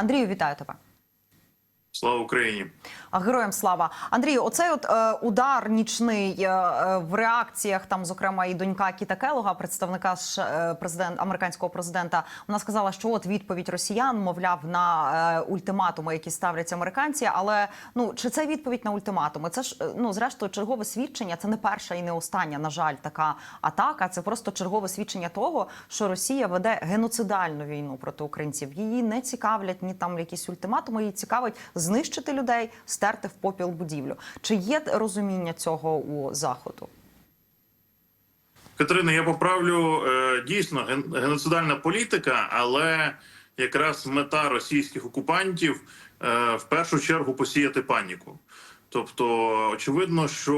Андрію, вітаю тебе. Слава Україні! Героям слава Андрію, оцей от е, удар нічний е, е, в реакціях, там, зокрема, і донька Кіта Келога, представника ж е, президент американського президента, вона сказала, що от відповідь росіян, мовляв, на е, ультиматуми, які ставлять американці. Але ну чи це відповідь на ультиматуми? Це ж е, ну зрештою чергове свідчення. Це не перша і не остання, на жаль, така атака. Це просто чергове свідчення того, що Росія веде геноцидальну війну проти українців. Її не цікавлять ні там якісь ультиматуми. Її цікавить знищити людей, стерти в попіл будівлю. Чи є розуміння цього у заходу? Катерина, я поправлю е, дійсно ген- геноцидальна політика, але якраз мета російських окупантів е, в першу чергу посіяти паніку. Тобто, очевидно, що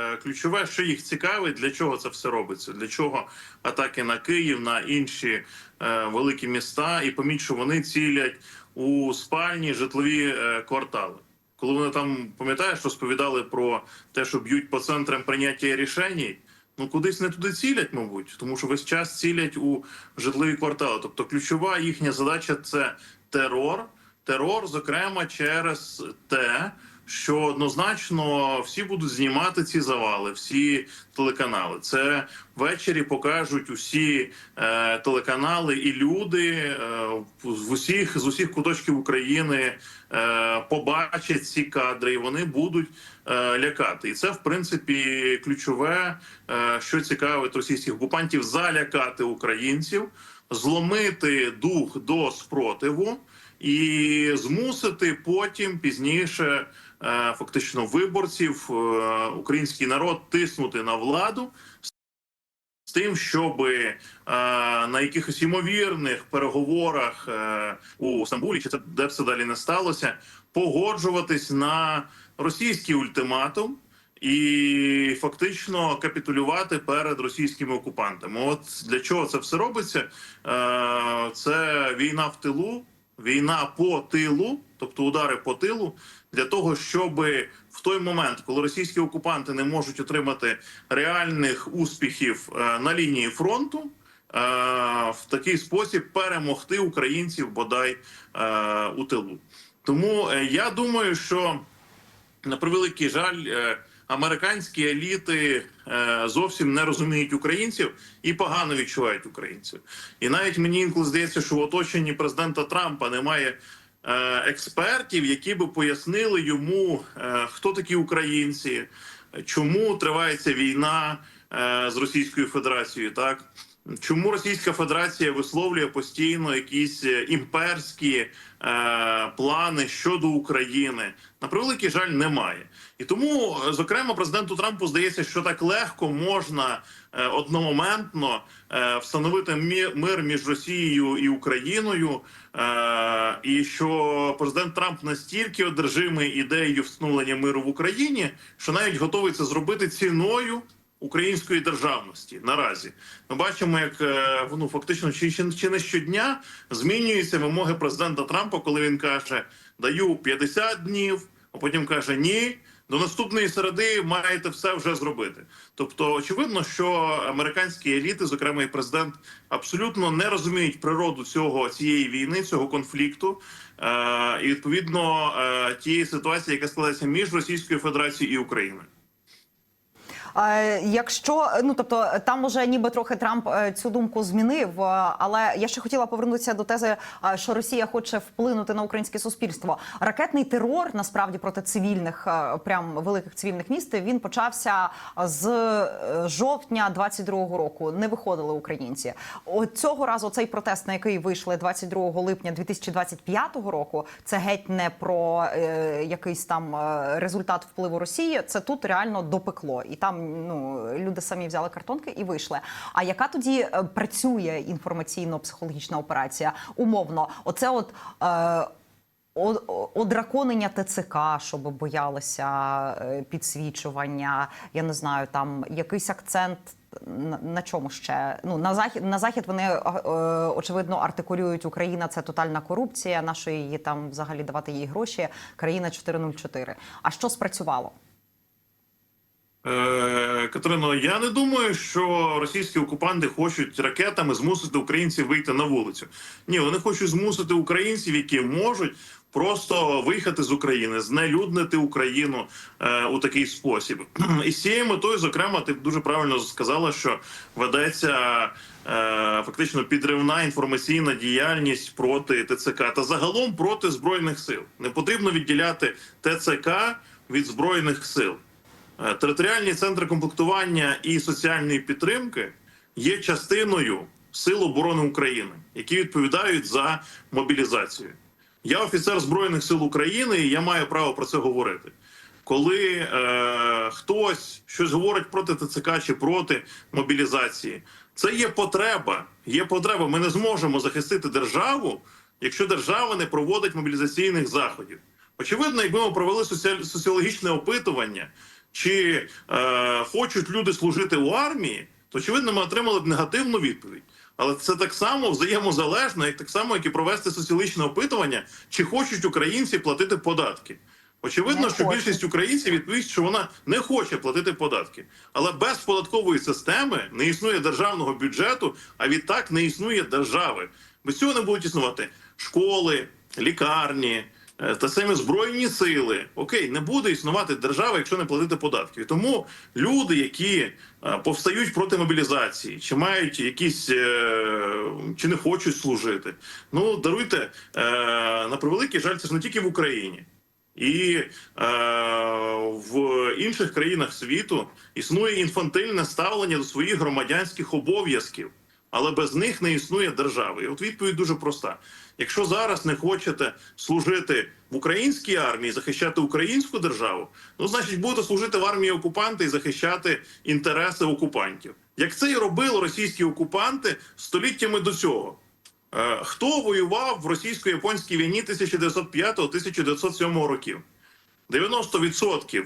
е, ключове, що їх цікавить, для чого це все робиться, для чого атаки на Київ, на інші великі міста, і поміть, що вони цілять у спальні житлові е, квартали. Коли вони там пам'ятаєш, розповідали про те, що б'ють по центрам прийняття рішень, ну кудись не туди цілять, мабуть, тому що весь час цілять у житлові квартали. Тобто, ключова їхня задача це терор, терор, зокрема, через те, що однозначно всі будуть знімати ці завали, всі телеканали. Це ввечері покажуть усі е, телеканали і люди е, в усіх з усіх куточків України е, побачать ці кадри, і вони будуть е, лякати. І це в принципі ключове, е, що цікавить російських окупантів залякати українців, зломити дух до спротиву і змусити потім пізніше е, фактично виборців е, український народ тиснути на владу з тим, щоб е, на якихось ймовірних переговорах у Стамбулі, чи це де б це далі не сталося, погоджуватись на російський ультиматум. І фактично капітулювати перед російськими окупантами. От для чого це все робиться? Це війна в тилу, війна по тилу, тобто удари по тилу, для того, щоб в той момент, коли російські окупанти не можуть отримати реальних успіхів е, на лінії фронту, е, в такий спосіб перемогти українців бодай е, у тилу. Тому я думаю, що на превеликий жаль, американські еліти е, зовсім не розуміють українців і погано відчувають українців. І навіть мені інколи здається, що в оточенні президента Трампа немає е, експертів, які би пояснили йому, е, хто такі українці, чому тривається війна з Російською Федерацією, так. Чому Російська Федерація висловлює постійно якісь е, імперські е, плани щодо України? На превеликий жаль, немає. І тому, е, зокрема, президенту Трампу здається, що так легко можна е, одномоментно е, встановити мир між Росією і Україною, е, і що президент Трамп настільки одержимий ідеєю встановлення миру в Україні, що навіть готовий це зробити ціною української державності наразі. Ми бачимо, як е, ну фактично чи, чи, чи не щодня змінюються вимоги президента Трампа, коли він каже: даю 50 днів, а потім каже ні. До наступної середи маєте все вже зробити. Тобто, очевидно, що американські еліти, зокрема і президент, абсолютно не розуміють природу цього цієї війни, цього конфлікту, е, і відповідно е, тієї ситуації, яка складається між Російською Федерацією і Україною. Якщо ну тобто там уже ніби трохи Трамп е, цю думку змінив, е, але я ще хотіла повернутися до тези, е, що Росія хоче вплинути на українське суспільство. Ракетний терор насправді проти цивільних, прям великих цивільних міст. Він почався з жовтня 22-го року. Не виходили українці. От цього разу цей протест, на який вийшли 22 липня 2025 року, це геть не про е, якийсь там результат впливу Росії. Це тут реально допекло, і там ну люди самі взяли картонки і вийшли. А яка тоді е, працює інформаційно-психологічна операція? Умовно, оце от. Е, Одраконення ТЦК, щоб боялися е, підсвічування. Я не знаю, там якийсь акцент на, чому ще? Ну на захід на захід вони е, очевидно артикулюють Україна це тотальна корупція. На що її там взагалі давати їй гроші? Країна 404. А що спрацювало? Е, Катерино, я не думаю, що російські окупанти хочуть ракетами змусити українців вийти на вулицю. Ні, вони хочуть змусити українців, які можуть просто виїхати з України, знелюднити Україну е, у такий спосіб. І з цією метою, зокрема, ти дуже правильно сказала, що ведеться е, фактично підривна інформаційна діяльність проти ТЦК та загалом проти збройних сил. Не потрібно відділяти ТЦК від збройних сил. Е, Територіальні центри комплектування і соціальної підтримки є частиною Сил оборони України, які відповідають за мобілізацію. Я офіцер Збройних сил України, і я маю право про це говорити. Коли е, хтось щось говорить проти ТЦК чи проти мобілізації, це є потреба. Є потреба. Ми не зможемо захистити державу, якщо держава не проводить мобілізаційних заходів. Очевидно, якби ми провели соціологічне опитування, чи е, хочуть люди служити у армії, то очевидно, ми отримали б негативну відповідь. Але це так само взаємозалежно, як так само, як і провести соціологічне опитування, чи хочуть українці платити податки. Очевидно, Не що хочуть. більшість українців відповість, що вона не хоче платити податки. Але без податкової системи не існує державного бюджету, а відтак не існує держави. Без цього не будуть існувати школи, лікарні та самі збройні сили. Окей, не буде існувати держава, якщо не платити податки. Тому люди, які е, повстають проти мобілізації, чи мають якісь е, чи не хочуть служити. Ну даруйте е, на превеликий жаль, це ж не тільки в Україні. І е, в інших країнах світу існує інфантильне ставлення до своїх громадянських обов'язків, але без них не існує держави. І от відповідь дуже проста: якщо зараз не хочете служити в українській армії, захищати українську державу, ну значить будете служити в армії окупанта і захищати інтереси окупантів. Як це і робили російські окупанти століттями до цього. Е, Хто воював в російсько-японській війні 1905-1907 років? 90%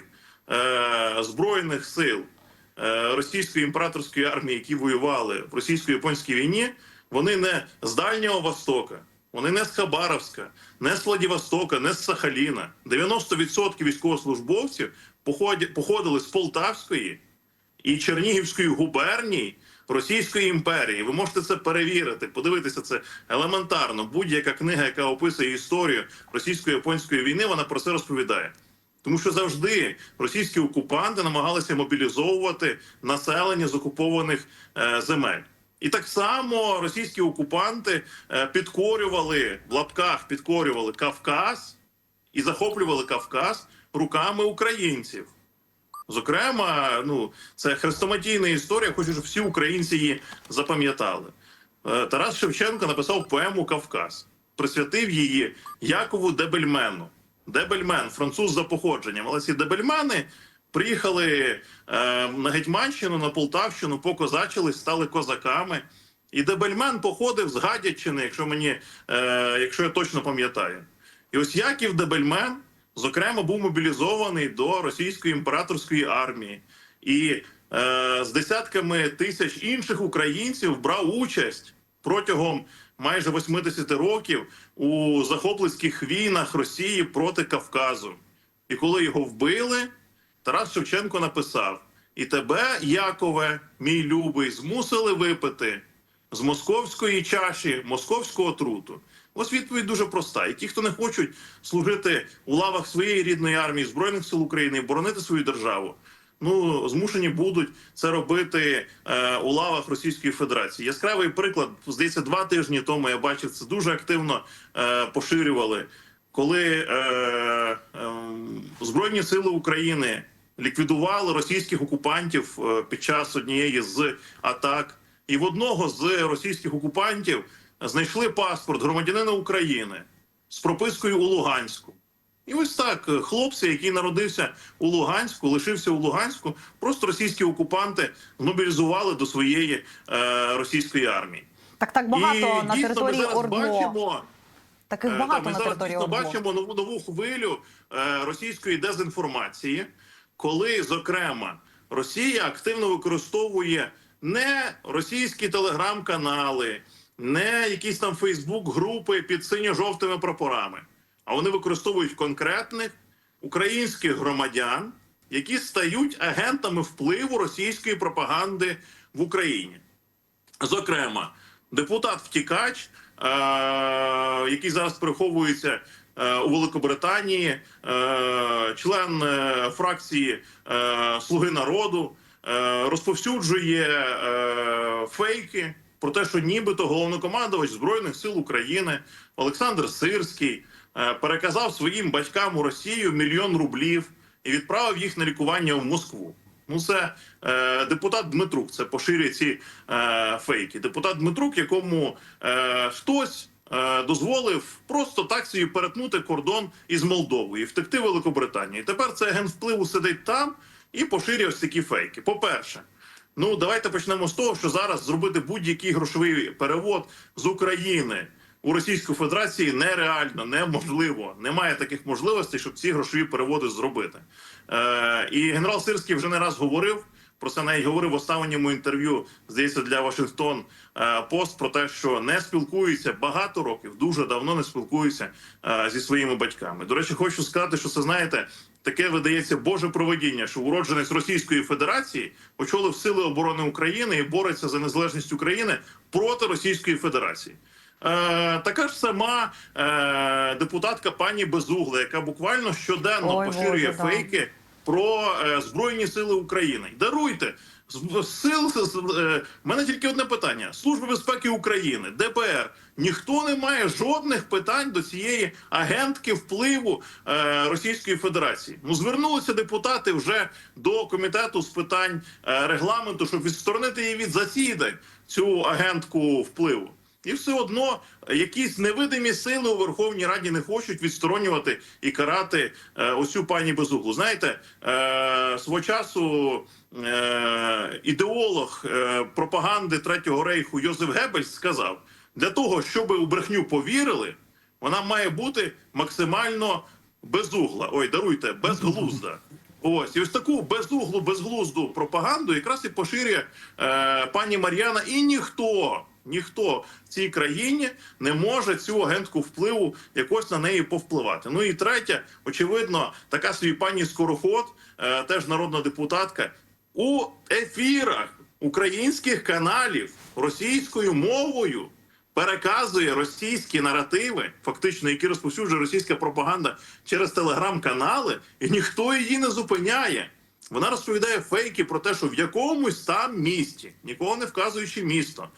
е, збройних сил російської імператорської армії, які воювали в російсько-японській війні, вони не з Дальнього Востока, вони не з Хабаровська, не з Владивостока, не з Сахаліна. 90% військовослужбовців походили з Полтавської і Чернігівської губернії Російської імперії. Ви можете це перевірити, подивитися це елементарно. Будь-яка книга, яка описує історію російсько-японської війни, вона про це розповідає. Тому що завжди російські окупанти намагалися мобілізовувати населення з окупованих е, земель. І так само російські окупанти е, підкорювали в лапках, підкорювали Кавказ і захоплювали Кавказ руками українців. Зокрема, ну це хрестоматійна історія. Хочу, щоб всі українці її запам'ятали. Е, Тарас Шевченко написав поему Кавказ, присвятив її Якову Дебельмену. Дебельмен, француз за походженням. Але ці дебельмени приїхали е, на Гетьманщину, на Полтавщину, покозачились, стали козаками. І Дебельмен походив з Гадячини, якщо мені, е, якщо я точно пам'ятаю. І ось Яків Дебельмен, зокрема, був мобілізований до російської імператорської армії і е, з десятками тисяч інших українців брав участь протягом майже 80 років у захопницьких війнах Росії проти Кавказу. І коли його вбили, Тарас Шевченко написав: І тебе, Якове, мій любий, змусили випити з московської чаші московського отруту. Ось відповідь дуже проста. І ті, хто не хочуть служити у лавах своєї рідної армії Збройних сил України, боронити свою державу. Ну змушені будуть це робити е, у лавах Російської Федерації. Яскравий приклад здається, два тижні тому я бачив це дуже активно е, поширювали, коли е, е, Збройні сили України ліквідували російських окупантів е, під час однієї з атак, і в одного з російських окупантів знайшли паспорт громадянина України з пропискою у Луганську. І ось так е, хлопці, який народився у Луганську, лишився у Луганську, просто російські окупанти мобілізували до своєї е, російської армії. Так так багато і, на дійсно, території ми зараз Ордло. бачимо. Таких Е, багато так, ми на зараз території Ордло. бачимо нову нову хвилю е, російської дезінформації, коли, зокрема, Росія активно використовує не російські телеграм-канали, не якісь там Фейсбук-групи під синьо-жовтими прапорами, а вони використовують конкретних українських громадян, які стають агентами впливу російської пропаганди в Україні. Зокрема, депутат втікач, е, який зараз переховується е, у Великобританії, е, член е, фракції Слуги народу, розповсюджує фейки про те, що нібито головнокомандувач збройних сил України Олександр Сирський переказав своїм батькам у Росію мільйон рублів і відправив їх на лікування в Москву. Ну, це е, депутат Дмитрук. Це поширює ці е, фейки. Депутат Дмитрук, якому е, хтось е, дозволив просто так собі перетнути кордон із Молдовою втекти в Великобританію. І тепер цей агент впливу сидить там і поширює ось такі фейки. По-перше, ну давайте почнемо з того, що зараз зробити будь-який грошовий перевод з України. У Російську Федерації нереально, неможливо. Немає таких можливостей, щоб ці грошові переводи зробити. Е, і генерал Сирський вже не раз говорив про це. Навіть говорив в останньому інтерв'ю, здається, для Вашингтон е, Пост про те, що не спілкується багато років, дуже давно не спілкується е, зі своїми батьками. До речі, хочу сказати, що це знаєте. Таке видається Боже проведіння, що уродженець Російської Федерації очолив сили оборони України і бореться за незалежність України проти Російської Федерації. Е, така ж сама е, депутатка пані Безугла, яка буквально щоденно Ой, поширює Боже, да. фейки про е, Збройні Сили України. Даруйте з- сил з- е, мене тільки одне питання: Служба безпеки України, ДБР. Ніхто не має жодних питань до цієї агентки впливу е, Російської Федерації. Ну звернулися депутати вже до комітету з питань е, регламенту, щоб відсторонити її від засідань цю агентку впливу. І все одно якісь невидимі сили у Верховній Раді не хочуть відсторонювати і карати е, оцю пані Безуглу. Знаєте, е, свого часу е, ідеолог е, пропаганди Третього рейху Йозеф Геббельс сказав: для того, щоб у брехню повірили, вона має бути максимально безугла. Ой, даруйте, безглузда. Ось і ось таку безуглу, безглузду пропаганду якраз і поширює е, пані Мар'яна, і ніхто. Ніхто в цій країні не може цю агентку впливу якось на неї повпливати. Ну і третє, очевидно, така собі пані Скороход, е, теж народна депутатка, у ефірах українських каналів російською мовою переказує російські наративи, фактично, які розповсюджує російська пропаганда через телеграм-канали, і ніхто її не зупиняє. Вона розповідає фейки про те, що в якомусь там місті, нікого не вказуючи місто,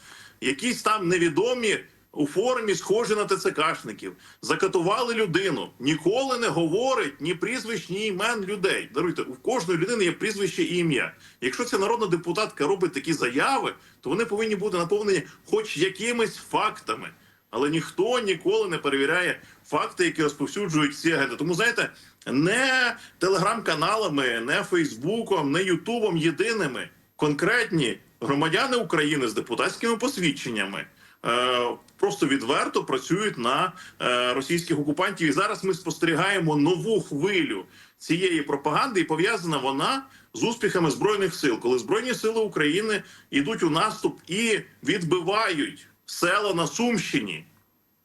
якісь там невідомі у формі, схожі на ТЦКшників, закатували людину. Ніколи не говорить ні прізвищ, ні імен людей. Даруйте, у кожної людини є прізвище і ім'я. Якщо ця народна депутатка робить такі заяви, то вони повинні бути наповнені хоч якимись фактами. Але ніхто ніколи не перевіряє факти, які розповсюджують ці агенти. Тому знаєте, не телеграм-каналами, не Фейсбуком, не Ютубом єдиними конкретні громадяни України з депутатськими посвідченнями. е, Просто відверто працюють на е, російських окупантів, і зараз ми спостерігаємо нову хвилю цієї пропаганди, і пов'язана вона з успіхами збройних сил, коли збройні сили України йдуть у наступ і відбивають села на Сумщині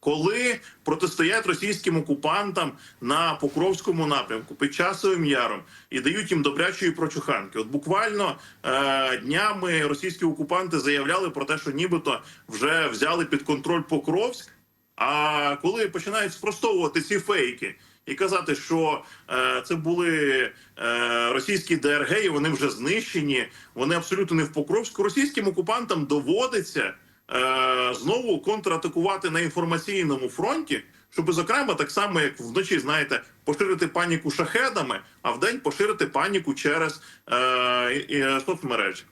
коли протистоять російським окупантам на Покровському напрямку під часовим яром і дають їм добрячої прочуханки. От буквально е, днями російські окупанти заявляли про те, що нібито вже взяли під контроль Покровськ. А коли починають спростовувати ці фейки і казати, що е, це були е, російські ДРГ, і вони вже знищені, вони абсолютно не в Покровську. Російським окупантам доводиться е, знову контратакувати на інформаційному фронті, щоб, зокрема, так само як вночі, знаєте, поширити паніку шахедами, а вдень поширити паніку через е, соцмережі.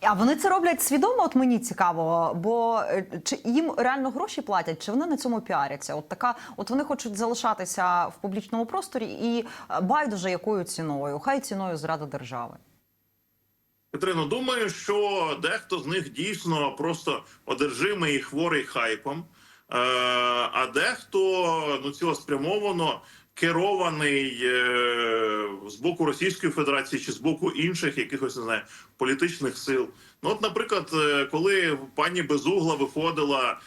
А вони це роблять свідомо? От мені цікаво, бо е, чи їм реально гроші платять, чи вони на цьому піаряться? От така, от вони хочуть залишатися в публічному просторі і байдуже якою ціною, хай ціною зради держави. Петрино, думаю, що дехто з них дійсно просто одержимий і хворий хайпом, е, а дехто ну цілеспрямовано керований е, з боку Російської Федерації чи з боку інших якихось не знаю політичних сил. Ну, от, наприклад, е, коли пані Безугла виходила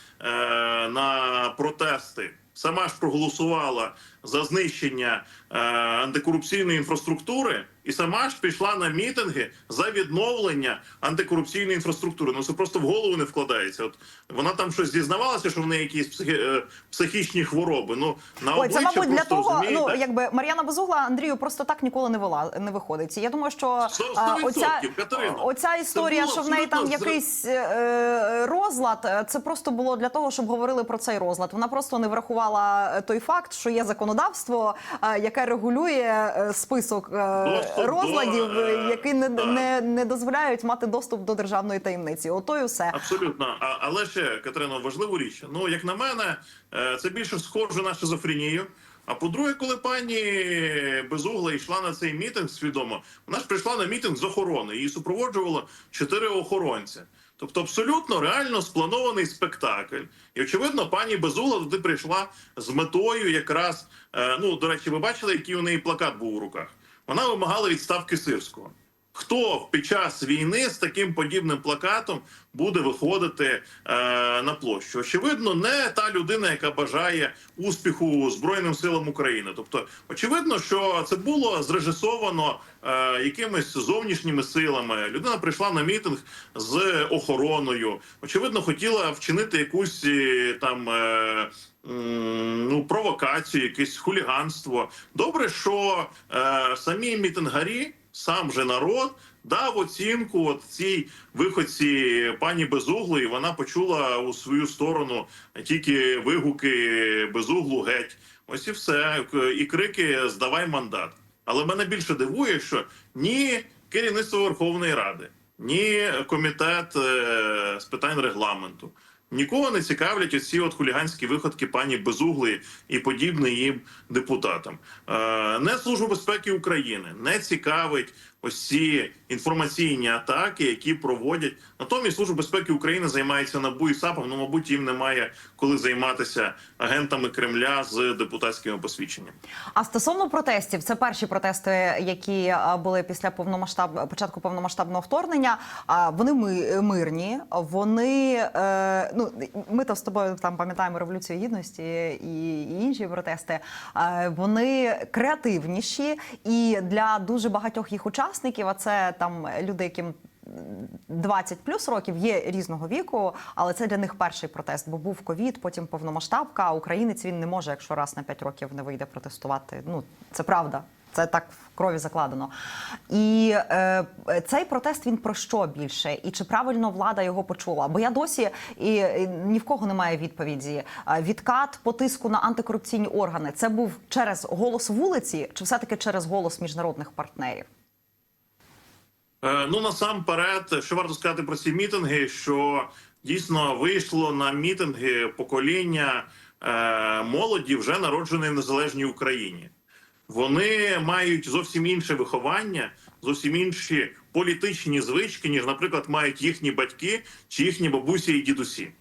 на протести сама ж проголосувала за знищення е, антикорупційної інфраструктури, і сама ж пішла на мітинги за відновлення антикорупційної інфраструктури. Ну це просто в голову не вкладається. От вона там щось дізнавалася, що в неї якісь психі, е, психічні хвороби. Ну на Ой, це мабуть для того, ну розумієте? якби Мар'яна Безугла Андрію просто так ніколи не вела не виходить. Я думаю, що Сто- а, сто оця, Катерина. оця історія, що в неї там зр- якийсь е, розлад, е, це просто було для того, щоб говорили про цей розлад. Вона просто не врахувала е, той факт, що є законодавство, е, яке регулює е, список е, розладів, які не, не, не дозволяють мати доступ до державної таємниці. Ото й усе. Абсолютно, а, але ще Катерино, важливу річ. Ну як на мене, це більше схоже на шизофренію. А по-друге, коли пані Безугла йшла на цей мітинг свідомо, вона ж прийшла на мітинг з охорони. Її супроводжувало чотири охоронця. Тобто, абсолютно реально спланований спектакль. І очевидно, пані Безула туди прийшла з метою, якраз е, ну до речі, ви бачили, який у неї плакат був у руках. Вона вимагала відставки сирського. Хто під час війни з таким подібним плакатом буде виходити е, на площу? Очевидно, не та людина, яка бажає успіху Збройним силам України. Тобто, очевидно, що це було зрежисовано е, якимись зовнішніми силами. Людина прийшла на мітинг з охороною. Очевидно, хотіла вчинити якусь е, там. Е, Ну, провокацію, якесь хуліганство. Добре, що е, самі мітингарі, сам же народ дав оцінку от цій виходці пані Безуглої. Вона почула у свою сторону тільки вигуки Безуглу геть. Ось і все. І крики Здавай мандат. Але мене більше дивує, що ні керівництво Верховної Ради, ні комітет е, з питань регламенту. Нікого не цікавлять оці от хуліганські виходки пані Безуглої і подібне їм депутатам. Е, не службу безпеки України не цікавить ось ці інформаційні атаки, які проводять. Натомість служба безпеки України займається НАБУ і САПом. Ну, мабуть, їм немає коли займатися агентами Кремля з депутатськими посвідченнями. А стосовно протестів, це перші протести, які були після повномасштаб початку повномасштабного вторгнення. А вони ми мирні. Вони е, ну ми то з тобою там пам'ятаємо революцію гідності і, і інші протести. Е, вони креативніші і для дуже багатьох їх учасників. А це там люди, яким 20 плюс років є різного віку, але це для них перший протест, бо був ковід, потім повномасштабка. А українець він не може, якщо раз на 5 років не вийде протестувати. Ну це правда. Це так в крові закладено. І е, цей протест він про що більше? І чи правильно влада його почула? Бо я досі і, і ні в кого немає відповіді. Е, Відкат по тиску на антикорупційні органи це був через голос вулиці, чи все таки через голос міжнародних партнерів? Е, Ну насамперед, що варто сказати про ці мітинги, що дійсно вийшло на мітинги покоління е, молоді, вже народженої в незалежній Україні. Вони мають зовсім інше виховання, зовсім інші політичні звички, ніж, наприклад, мають їхні батьки чи їхні бабусі і дідусі.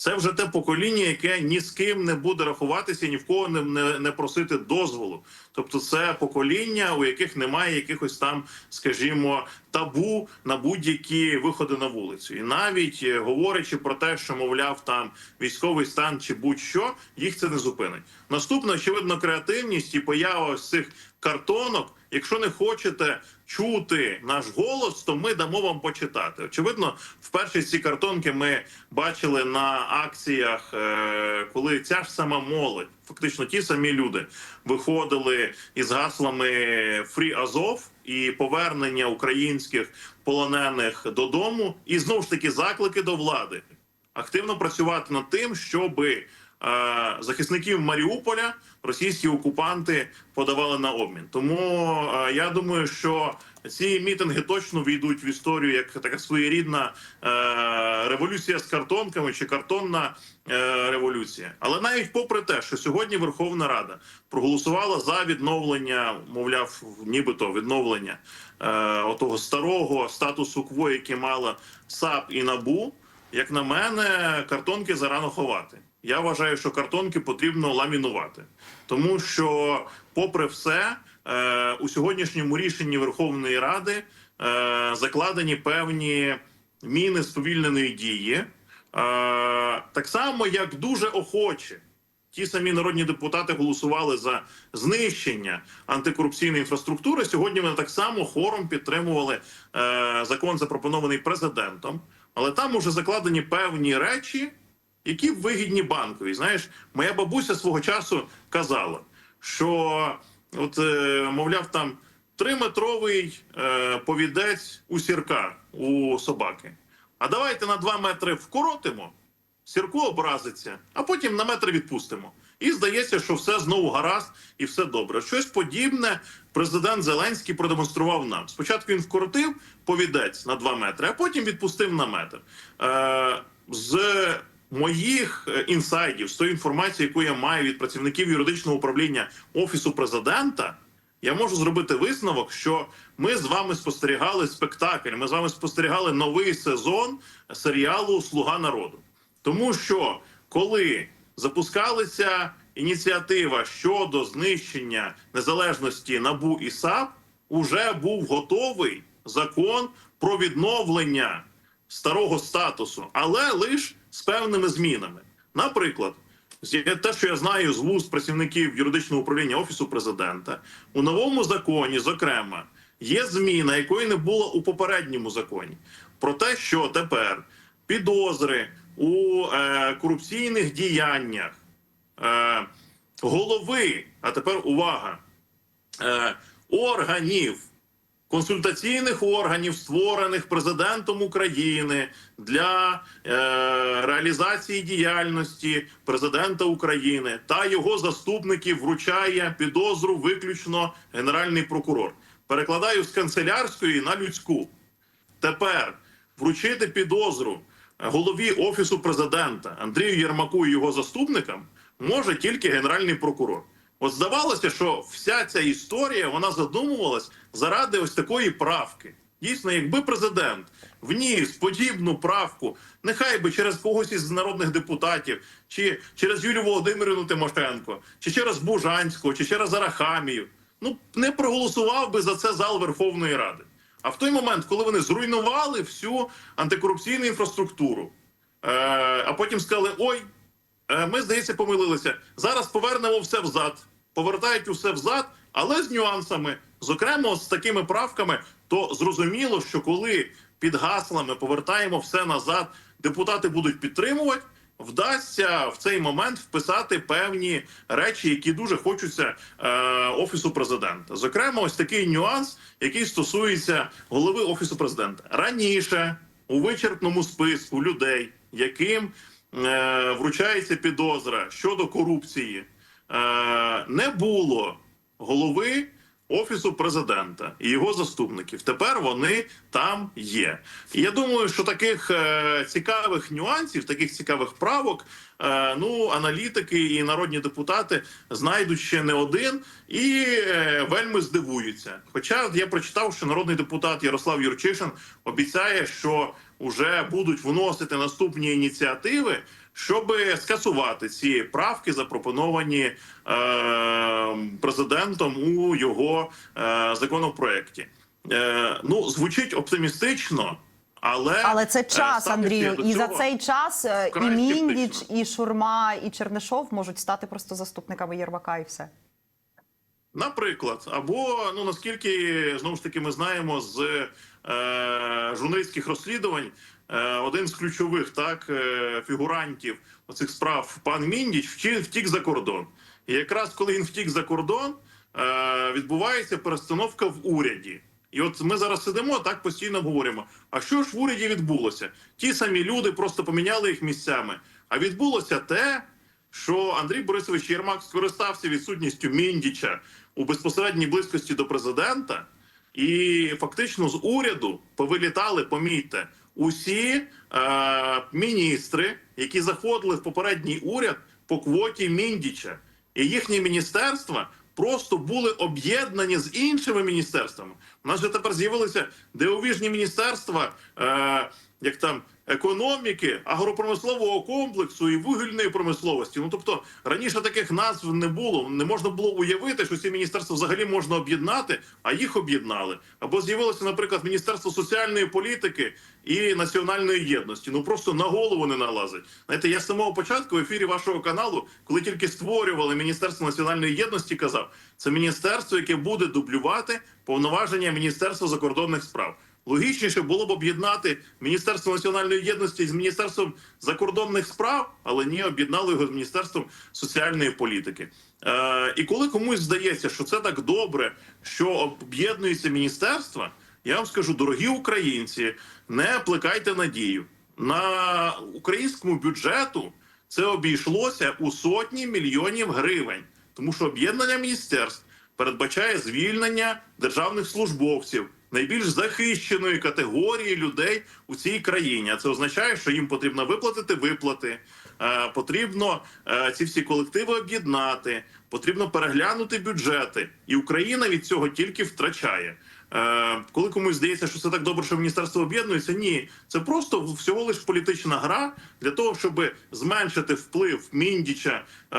Це вже те покоління, яке ні з ким не буде рахуватися, ні в кого не, не, не просити дозволу. Тобто, це покоління, у яких немає якихось там, скажімо, табу на будь-які виходи на вулицю. І навіть е, говорячи про те, що мовляв там військовий стан чи будь-що, їх це не зупинить. Наступна, очевидно, креативність і поява ось цих картонок. Якщо не хочете чути наш голос, то ми дамо вам почитати. Очевидно, вперше ці картонки ми бачили на акціях, е, коли ця ж сама молодь, фактично ті самі люди, виходили із гаслами Фрі Азов і повернення українських полонених додому, і знову ж таки заклики до влади активно працювати над тим, щоби захисників Маріуполя російські окупанти подавали на обмін. Тому е, я думаю, що ці мітинги точно війдуть в історію як така своєрідна е, революція з картонками чи картонна е, революція. Але навіть попри те, що сьогодні Верховна Рада проголосувала за відновлення, мовляв, нібито відновлення е, отого старого статусу кво, який мала САП і НАБУ. Як на мене, картонки зарано ховати. Я вважаю, що картонки потрібно ламінувати, тому що, попри все, е, у сьогоднішньому рішенні Верховної Ради е, закладені певні міни сповільненої дії, е, так само як дуже охоче ті самі народні депутати голосували за знищення антикорупційної інфраструктури. Сьогодні вони так само хором підтримували е, закон, запропонований президентом. Але там уже закладені певні речі, які вигідні банкові. Знаєш, моя бабуся свого часу казала, що от, е, мовляв, там триметровий е, повідець у сірка у собаки. А давайте на два метри вкоротимо, сірко образиться, а потім на метр відпустимо. І здається, що все знову гаразд і все добре. Щось подібне президент Зеленський продемонстрував нам. Спочатку він вкоротив повідець на 2 метри, а потім відпустив на метр. Е, з моїх е, інсайдів, з тої інформації, яку я маю від працівників юридичного управління офісу президента. Я можу зробити висновок, що ми з вами спостерігали спектакль. Ми з вами спостерігали новий сезон серіалу Слуга народу. Тому що коли запускалася ініціатива щодо знищення незалежності НАБУ і САП, уже був готовий закон про відновлення старого статусу, але лише з певними змінами. Наприклад, те, що я знаю з вуст працівників юридичного управління офісу президента, у новому законі, зокрема, є зміна, якої не було у попередньому законі, про те, що тепер підозри у е, корупційних діяннях е, голови, а тепер увага, е, органів консультаційних органів, створених президентом України для е, реалізації діяльності президента України та його заступників вручає підозру виключно генеральний прокурор. Перекладаю з канцелярської на людську. Тепер вручити підозру голові офісу президента Андрію Єрмаку і його заступникам може тільки генеральний прокурор. От здавалося, що вся ця історія вона задумувалась заради ось такої правки. Дійсно, якби президент вніс подібну правку, нехай би через когось із народних депутатів, чи через Юлію Володимирівну Тимошенко, чи через Бужанського, чи через Арахамію, ну не проголосував би за це зал Верховної Ради. А в той момент, коли вони зруйнували всю антикорупційну інфраструктуру, е, а потім сказали: ой, е, ми здається, помилилися. Зараз повернемо все взад, повертають усе взад, але з нюансами, зокрема, з такими правками, то зрозуміло, що коли під гаслами повертаємо все назад, депутати будуть підтримувати. Вдасться в цей момент вписати певні речі, які дуже хочуться е, офісу президента. Зокрема, ось такий нюанс, який стосується голови офісу президента. Раніше у вичерпному списку людей, яким е, вручається підозра щодо корупції, не було голови офісу президента і його заступників. Тепер вони там є. І я думаю, що таких е, цікавих нюансів, таких цікавих правок, е, ну аналітики і народні депутати знайдуть ще не один і е, вельми здивуються. Хоча я прочитав, що народний депутат Ярослав Юрчишин обіцяє, що вже будуть вносити наступні ініціативи, щоб скасувати ці правки, запропоновані е, президентом у його е, законопроекті. Е, ну звучить оптимістично. Але, Але це е, час, Андрію. І за цей час е, і Міндіч, скептично. і Шурма, і Чернишов можуть стати просто заступниками Єрмака, і все. Наприклад, або ну наскільки знову ж таки ми знаємо з е, журналістських розслідувань, один з ключових так е, фігурантів оцих справ, пан Міндіч, втік, за кордон. І якраз коли він втік за кордон, е, відбувається перестановка в уряді. І от ми зараз сидимо так постійно говоримо: а що ж в уряді відбулося? Ті самі люди просто поміняли їх місцями. А відбулося те, що Андрій Борисович Єрмак скористався відсутністю Міндіча у безпосередній близькості до президента, і фактично з уряду повилітали, помітьте, усі е, міністри, які заходили в попередній уряд по квоті Міндіча, і їхні міністерства. Просто були об'єднані з іншими міністерствами. У нас же тепер з'явилися дивовижні міністерства, е, як там економіки, агропромислового комплексу і вугільної промисловості. Ну тобто раніше таких назв не було. Не можна було уявити, що ці міністерства взагалі можна об'єднати, а їх об'єднали. Або з'явилося, наприклад, міністерство соціальної політики і національної єдності. Ну просто на голову не налазить. Знаєте, я з самого початку в ефірі вашого каналу, коли тільки створювали міністерство національної єдності, казав, це міністерство, яке буде дублювати повноваження Міністерства закордонних справ. Логічніше було б об'єднати Міністерство національної єдності з Міністерством закордонних справ, але ні, об'єднали його з Міністерством соціальної політики. Е, і коли комусь здається, що це так добре, що об'єднується міністерства, я вам скажу, дорогі українці, не плекайте надію на українському бюджету. Це обійшлося у сотні мільйонів гривень, тому що об'єднання міністерств передбачає звільнення державних службовців найбільш захищеної категорії людей у цій країні. А це означає, що їм потрібно виплатити виплати, е, потрібно е, ці всі колективи об'єднати, потрібно переглянути бюджети, і Україна від цього тільки втрачає. Е, Коли комусь здається, що це так добре, що міністерство об'єднується, ні, це просто всього лиш політична гра для того, щоб зменшити вплив міндіча е,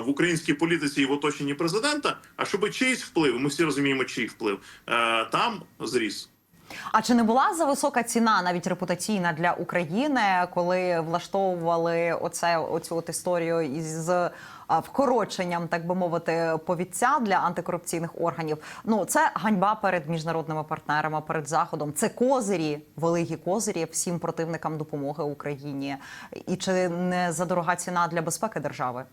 в українській політиці і в оточенні президента. А щоб чийсь вплив, ми всі розуміємо, чий вплив е, там зріс. А чи не була за висока ціна, навіть репутаційна для України, коли влаштовували оце оцю от історію із вкороченням, так би мовити, повідця для антикорупційних органів? Ну це ганьба перед міжнародними партнерами, перед заходом. Це козирі, великі козирі всім противникам допомоги Україні. І чи не задорога ціна для безпеки держави?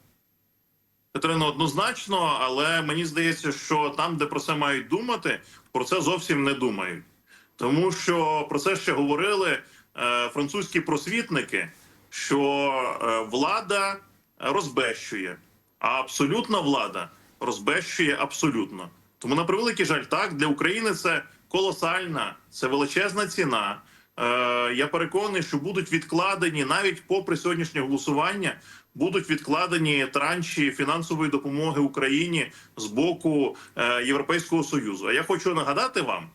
Катерино, однозначно, але мені здається, що там, де про це мають думати, про це зовсім не думають. Тому що про це ще говорили е, французькі просвітники, що е, влада розбещує, а абсолютна влада розбещує абсолютно. Тому на превеликий жаль, так для України це колосальна, це величезна ціна. Е, я переконаний, що будуть відкладені навіть попри сьогоднішнє голосування, будуть відкладені транші фінансової допомоги Україні з боку е, Європейського союзу. А я хочу нагадати вам,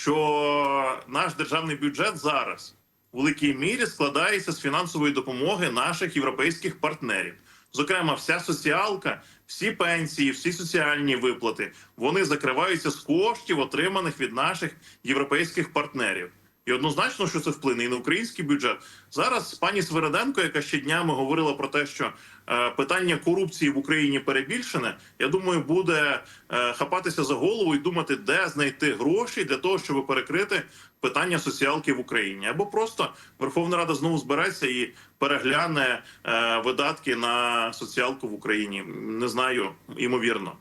що наш державний бюджет зараз в великій мірі складається з фінансової допомоги наших європейських партнерів. Зокрема, вся соціалка, всі пенсії, всі соціальні виплати вони закриваються з коштів, отриманих від наших європейських партнерів. І однозначно, що це вплине і на український бюджет. Зараз пані Свереденко, яка ще днями говорила про те, що е, питання корупції в Україні перебільшене, я думаю, буде е, хапатися за голову і думати, де знайти гроші для того, щоб перекрити питання соціалки в Україні, або просто Верховна Рада знову збереться і перегляне е, видатки на соціалку в Україні. Не знаю, ймовірно.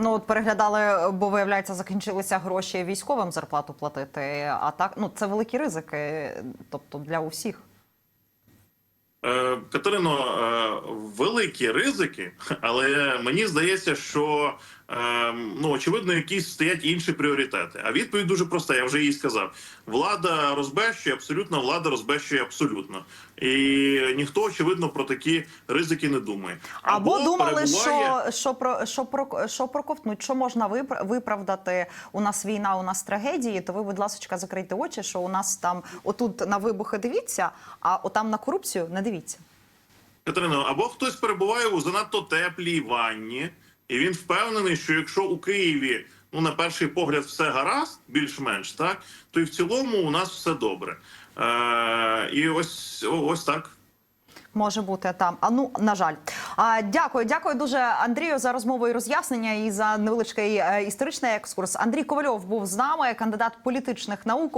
Ну от переглядали, бо виявляється, закінчилися гроші військовим зарплату платити. А так ну це великі ризики, тобто для усіх. Е, Катерино, е, великі ризики, але мені здається, що ну очевидно, якісь стоять інші пріоритети. А відповідь дуже проста. Я вже їй сказав: влада розбещує абсолютно, влада розбещує абсолютно, і ніхто очевидно про такі ризики не думає. Або, думали, перебуває- що, що про що про що проковтнуть, що можна випра- виправдати. У нас війна, у нас трагедії. То ви, будь ласка, закрийте очі, що у нас там отут на вибухи дивіться, а отам на корупцію не дивіться. Катерино, або хтось перебуває у занадто теплій ванні, і він впевнений, що якщо у Києві ну на перший погляд все гаразд, більш-менш так, то і в цілому у нас все добре. Е, і ось ось так. Може бути там. А ну на жаль. А дякую, дякую дуже Андрію за розмову і роз'яснення і за невеличкий е, історичний екскурс. Андрій Ковальов був з нами, кандидат політичних наук.